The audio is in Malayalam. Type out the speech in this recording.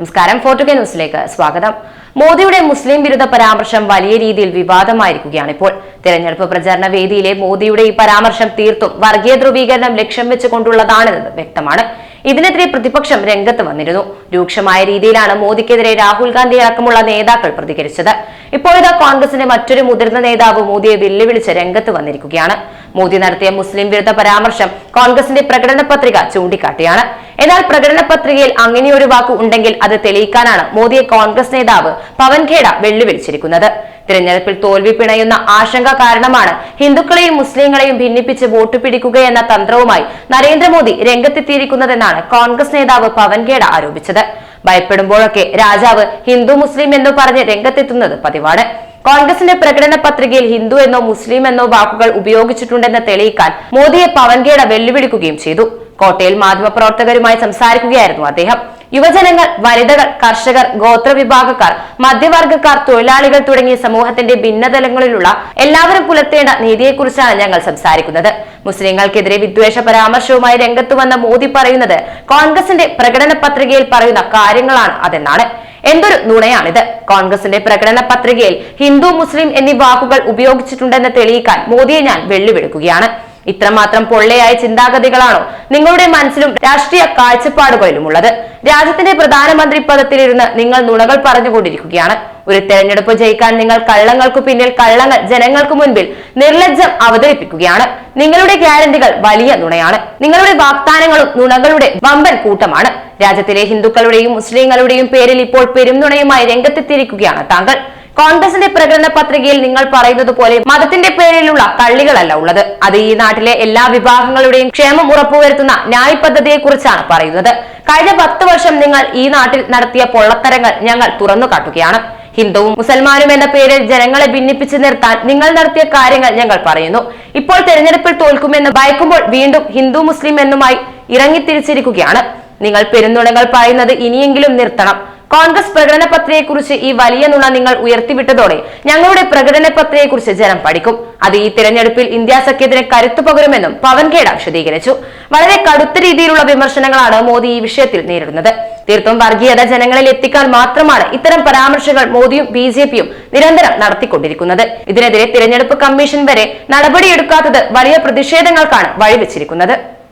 നമസ്കാരം. ഫോർട്ടു കെ ന്യൂസിലേക്ക് സ്വാഗതം. മോദിയുടെ മുസ്ലിം വിരുദ്ധ പരാമർശം വലിയ രീതിയിൽ വിവാദമായിരിക്കുകയാണ് ഇപ്പോൾ. തെരഞ്ഞെടുപ്പ് പ്രചാരണ വേദിയിലെ മോദിയുടെ ഈ പരാമർശം തീർത്തും വർഗീയ ധ്രുവീകരണം ലക്ഷ്യം വെച്ചുകൊണ്ടുള്ളതാണെന്നത് വ്യക്തമാണ്. ഇതിനെതിരെ പ്രതിപക്ഷം രംഗത്ത് വന്നിരുന്നു. രൂക്ഷമായ രീതിയിലാണ് മോദിക്കെതിരെ രാഹുൽ ഗാന്ധി അടക്കമുള്ള നേതാക്കൾ പ്രതികരിച്ചത്. ഇപ്പോഴിതാ കോൺഗ്രസിന്റെ മറ്റൊരു മുതിർന്ന നേതാവ് മോദിയെ വെല്ലുവിളിച്ച് രംഗത്ത് വന്നിരിക്കുകയാണ്. മോദി നടത്തിയ മുസ്ലിം വിരുദ്ധ പരാമർശം കോൺഗ്രസിന്റെ പ്രകടന പത്രിക ചൂണ്ടിക്കാട്ടിയാണ്. എന്നാൽ പ്രകടന പത്രികയിൽ അങ്ങനെയൊരു വാക്ക് ഉണ്ടെങ്കിൽ അത് തെളിയിക്കാനാണ് മോദിയെ കോൺഗ്രസ് നേതാവ് പവൻ ഖേഡ വെല്ലുവിളിച്ചിരിക്കുന്നത്. തിരഞ്ഞെടുപ്പിൽ തോൽവി പിണയുന്ന ആശങ്ക കാരണമാണ് ഹിന്ദുക്കളെയും മുസ്ലിങ്ങളെയും ഭിന്നിപ്പിച്ച് വോട്ട് പിടിക്കുക എന്ന തന്ത്രവുമായി നരേന്ദ്രമോദി രംഗത്തെത്തിയിരിക്കുന്നതെന്നാണ് കോൺഗ്രസ് നേതാവ് പവൻ ഖേഡ ആരോപിച്ചത്. ഭയപ്പെടുമ്പോഴൊക്കെ രാജാവ് ഹിന്ദു മുസ്ലിം എന്ന് പറഞ്ഞ് രംഗത്തെത്തുന്നത് പതിവാണ്. കോൺഗ്രസിന്റെ പ്രകടന പത്രികയിൽ ഹിന്ദു എന്നോ മുസ്ലിം എന്നോ വാക്കുകൾ ഉപയോഗിച്ചിട്ടുണ്ടെന്ന് തെളിയിക്കാൻ മോദിയെ പവൻ പവൻഖേഡ വെല്ലുവിളിക്കുകയും ചെയ്തു. കോട്ടയിൽ മാധ്യമപ്രവർത്തകരുമായി സംസാരിക്കുകയായിരുന്നു അദ്ദേഹം. യുവജനങ്ങൾ വനിതകൾ കർഷകർ ഗോത്രവിഭാഗക്കാർ മധ്യവർഗക്കാർ തൊഴിലാളികൾ തുടങ്ങിയ സമൂഹത്തിന്റെ ഭിന്നതലങ്ങളിലുള്ള എല്ലാവരും പുലർത്തേണ്ട നീതിയെക്കുറിച്ചാണ് ഞങ്ങൾ സംസാരിക്കുന്നത്. മുസ്ലിങ്ങൾക്കെതിരെ വിദ്വേഷ പരാമർശവുമായി രംഗത്ത് വന്ന മോദി പറയുന്നത് കോൺഗ്രസിന്റെ പ്രകടന പത്രികയിൽ പറയുന്ന കാര്യങ്ങളാണ് അതെന്നാണ്. എന്തൊരു നുണയാണിത്. കോൺഗ്രസിന്റെ പ്രകടന പത്രികയിൽ ഹിന്ദു മുസ്ലിം എന്നീ വാക്കുകൾ ഉപയോഗിച്ചിട്ടുണ്ടെന്ന് തെളിയിക്കാൻ മോദിയെ ഞാൻ വെല്ലുവിളിക്കുകയാണ്. ഇത്രമാത്രം പൊള്ളയായ ചിന്താഗതികളാണോ നിങ്ങളുടെ മനസ്സിലും രാഷ്ട്രീയ കാഴ്ചപ്പാടുകളിലും ഉള്ളത് രാജ്യത്തിന്റെ പ്രധാനമന്ത്രി പദത്തിലിരുന്ന് നിങ്ങൾ നുണകൾ പറഞ്ഞുകൊണ്ടിരിക്കുകയാണ്. ഒരു തെരഞ്ഞെടുപ്പ് ജയിക്കാൻ നിങ്ങൾ കള്ളങ്ങൾക്കു പിന്നിൽ കള്ളങ്ങൾ ജനങ്ങൾക്ക് മുൻപിൽ നിർലജ്ജം അവതരിപ്പിക്കുകയാണ്. നിങ്ങളുടെ ഗ്യാരണ്ടികൾ വലിയ നുണയാണ്. നിങ്ങളുടെ വാഗ്ദാനങ്ങളും നുണകളുടെ വമ്പൻ കൂട്ടമാണ്. രാജ്യത്തിലെ ഹിന്ദുക്കളുടെയും മുസ്ലിങ്ങളുടെയും പേരിൽ ഇപ്പോൾ പെരുംനുണയുമായി രംഗത്തെത്തിയിരിക്കുകയാണ് താങ്കൾ. കോൺഗ്രസിന്റെ പ്രകടന പത്രികയിൽ നിങ്ങൾ പറയുന്നത് പോലെ മതത്തിന്റെ പേരിലുള്ള തള്ളികളല്ല ഉള്ളത്. അത് ഈ നാട്ടിലെ എല്ലാ വിഭാഗങ്ങളുടെയും ക്ഷേമം ഉറപ്പുവരുത്തുന്ന ന്യായ് പദ്ധതിയെ കുറിച്ചാണ് പറയുന്നത്. കഴിഞ്ഞ പത്ത് വർഷം നിങ്ങൾ ഈ നാട്ടിൽ നടത്തിയ പൊള്ളത്തരങ്ങൾ ഞങ്ങൾ തുറന്നു കാട്ടുകയാണ്. ഹിന്ദുവും മുസൽമാനും എന്ന പേരിൽ ജനങ്ങളെ ഭിന്നിപ്പിച്ചു നിർത്താൻ നിങ്ങൾ നടത്തിയ കാര്യങ്ങൾ ഞങ്ങൾ പറയുന്നു. ഇപ്പോൾ തെരഞ്ഞെടുപ്പിൽ തോൽക്കുമെന്ന് ഭയക്കുമ്പോൾ വീണ്ടും ഹിന്ദു മുസ്ലിം എന്നുമായി ഇറങ്ങിത്തിരിച്ചിരിക്കുകയാണ്. നിങ്ങൾ പെരുന്നുണകൾ പറയുന്നത് ഇനിയെങ്കിലും നിർത്തണം. കോൺഗ്രസ് പ്രകടന പത്രികയെക്കുറിച്ച് ഈ വലിയ നുണ നിങ്ങൾ ഉയർത്തിവിട്ടതോടെ ഞങ്ങളുടെ പ്രകടന പത്രികയെക്കുറിച്ച് ജനം പഠിക്കും. അത് ഈ തിരഞ്ഞെടുപ്പിൽ ഇന്ത്യ സഖ്യത്തിന് കരുത്തു പകരുമെന്നും പവൻ ഖേഡ വിശദീകരിച്ചു. വളരെ കടുത്ത രീതിയിലുള്ള വിമർശനങ്ങളാണ് മോദി ഈ വിഷയത്തിൽ നേരിടുന്നത്. തീർത്തും വർഗീയത ജനങ്ങളിൽ എത്തിക്കാൻ മാത്രമാണ് ഇത്തരം പരാമർശങ്ങൾ മോദിയും ബി ജെ പിയും നിരന്തരം നടത്തിക്കൊണ്ടിരിക്കുന്നത്. ഇതിനെതിരെ തിരഞ്ഞെടുപ്പ് കമ്മീഷൻ വരെ നടപടിയെടുക്കാത്തത് വലിയ പ്രതിഷേധങ്ങൾക്കാണ് വഴിവെച്ചിരിക്കുന്നത്.